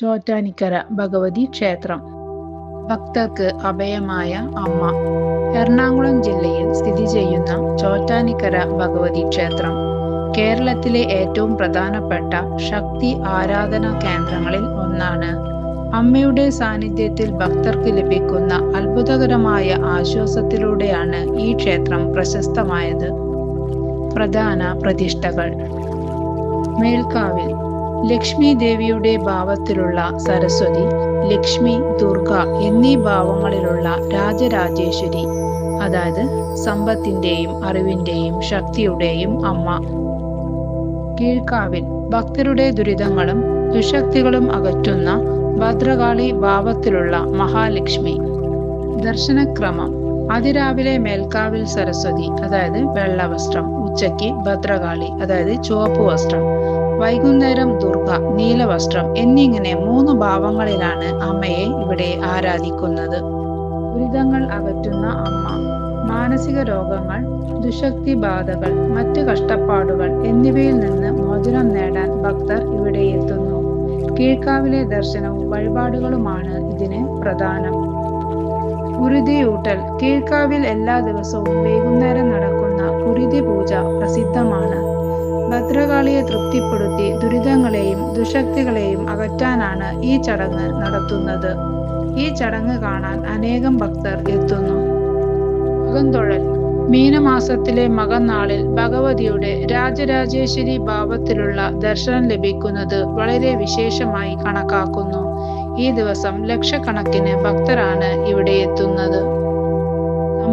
ചോറ്റാനിക്കര ഭഗവതി ക്ഷേത്രം. ഭക്തർക്ക് അഭയമായ അമ്മ. എറണാകുളം ജില്ലയിൽ സ്ഥിതി ചെയ്യുന്ന ചോറ്റാനിക്കര ഭഗവതി ക്ഷേത്രം. കേരളത്തിലെ ഏറ്റവും പ്രധാനപ്പെട്ട ശക്തി ആരാധനാ കേന്ദ്രങ്ങളിൽ ഒന്നാണ്. അമ്മയുടെ സാന്നിധ്യത്തിൽ ഭക്തർക്ക് ലഭിക്കുന്ന അത്ഭുതകരമായ ആശ്വാസത്തിലൂടെയാണ് ഈ ക്ഷേത്രം പ്രശസ്തമായത്. പ്രധാന പ്രതിഷ്ഠകൾ. മേൽക്കാവിൽ ലക്ഷ്മി ദേവിയുടെ ഭാവത്തിലുള്ള സരസ്വതി ലക്ഷ്മി ദുർഗ എന്നീ ഭാവങ്ങളിലുള്ള രാജരാജേശ്വരി അതായത് സമ്പത്തിന്റെയും അറിവിന്റെയും ശക്തിയുടെയും അമ്മ. കീഴ്ക്കാവിൽ ഭക്തരുടെ ദുരിതങ്ങളും ദുശക്തികളും അകറ്റുന്ന ഭദ്രകാളി ഭാവത്തിലുള്ള മഹാലക്ഷ്മി. ദർശനക്രമം. അതിരാവിലെ മേൽക്കാവിൽ സരസ്വതി അതായത് വെള്ളവസ്ത്രം ഉച്ചയ്ക്ക് ഭദ്രകാളി അതായത് ചുവപ്പ് വസ്ത്രം വൈകുന്നേരം ദുർഗ നീലവസ്ത്രം എന്നിങ്ങനെ മൂന്ന് ഭാവങ്ങളിലാണ് അമ്മയെ ഇവിടെ ആരാധിക്കുന്നത്. ദുരിതങ്ങൾ അകറ്റുന്ന അമ്മ മാനസിക രോഗങ്ങൾ ദുശക്തി ബാധകൾ മറ്റ് കഷ്ടപ്പാടുകൾ എന്നിവയിൽ നിന്ന് മോചനം നേടാൻ ഭക്തർ ഇവിടെ എത്തുന്നു. കീഴ്ക്കാവിലെ ദർശനവും വഴിപാടുകളുമാണ് ഇതിന് പ്രധാനം. കുരുതിയൂട്ടൽ കീഴ്ക്കാവിൽ എല്ലാ ദിവസവും വൈകുന്നേരം നടക്കുന്ന കുരുതി പൂജ പ്രസിദ്ധമാണ്. ഭദ്രകാളിയെ തൃപ്തിപ്പെടുത്തി ദുരിതങ്ങളെയും ദുശക്തികളെയും അകറ്റാനാണ് ഈ ചടങ്ങ് നടത്തുന്നത്. ഈ ചടങ്ങ് കാണാൻ അനേകം ഭക്തർ എത്തുന്നു. മകൻതൊഴൽ മീനമാസത്തിലെ മകന്നാളിൽ ഭഗവതിയുടെ രാജരാജേശ്വരി ഭാവത്തിലുള്ള ദർശനം ലഭിക്കുന്നത് വളരെ വിശേഷമായി കണക്കാക്കുന്നു. ഈ ദിവസം ലക്ഷക്കണക്കിന് ഭക്തരാണ് ഇവിടെ എത്തുന്നത്.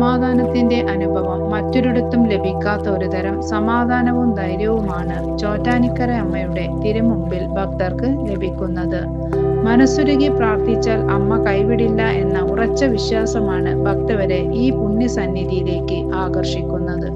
സമാധാനത്തിന്റെ അനുഭവം മറ്റൊരിടത്തും ലഭിക്കാത്ത ഒരു തരം സമാധാനവും ധൈര്യവുമാണ് ചോറ്റാനിക്കര അമ്മയുടെ തിരുമുമ്പിൽ ഭക്തർക്ക് ലഭിക്കുന്നത്. മനസ്സുരുകി പ്രാർത്ഥിച്ചാൽ അമ്മ കൈവിടില്ല എന്ന ഉറച്ച വിശ്വാസമാണ് ഭക്തവരെ ഈ പുണ്യസന്നിധിയിലേക്ക് ആകർഷിക്കുന്നത്.